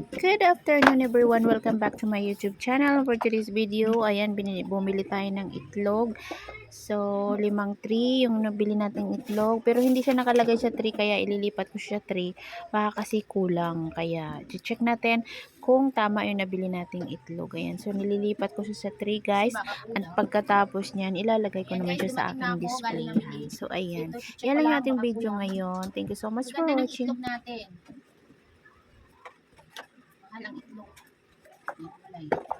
Good afternoon everyone. Welcome back to my YouTube channel. For today's video, ayan, bumili tayo ng itlog. So, limang tree yung nabili nating itlog. Pero hindi siya nakalagay sa tree, kaya ililipat ko siya tree. Baka kasi kulang. Kaya, check natin kung tama yung nabili nating itlog. Ayan, so nililipat ko siya sa tree guys. At pagkatapos niyan, ilalagay ko naman siya sa aking display. So, ayan. Yan lang yung ating video ngayon. Thank you so much for watching. Itlog natin.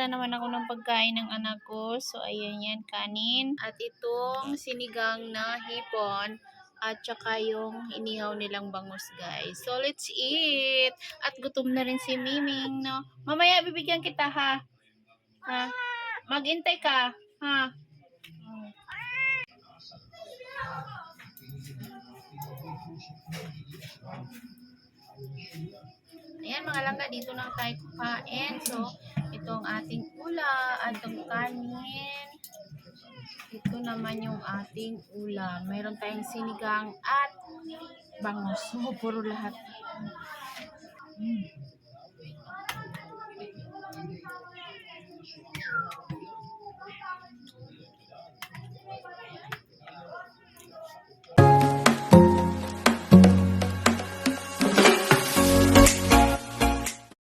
Mahal ang itlog. Ang kulay. Tira naman ako ng pagkain ng anak ko. So, ayan yan, kanin. At itong sinigang na hipon. At saka yung inihaw nilang bangus, guys. So, let's eat. At gutom na rin si Miming, no? Mamaya, bibigyan kita, ha? Ha? Maghintay ka, ha? Mm. Ayan mga langga, dito na tayo kukain. So, Itong ating ula, atong kanin. Ito naman yung ating ulam. Meron tayong sinigang at bangos. Oh, puro lahat. Hmm.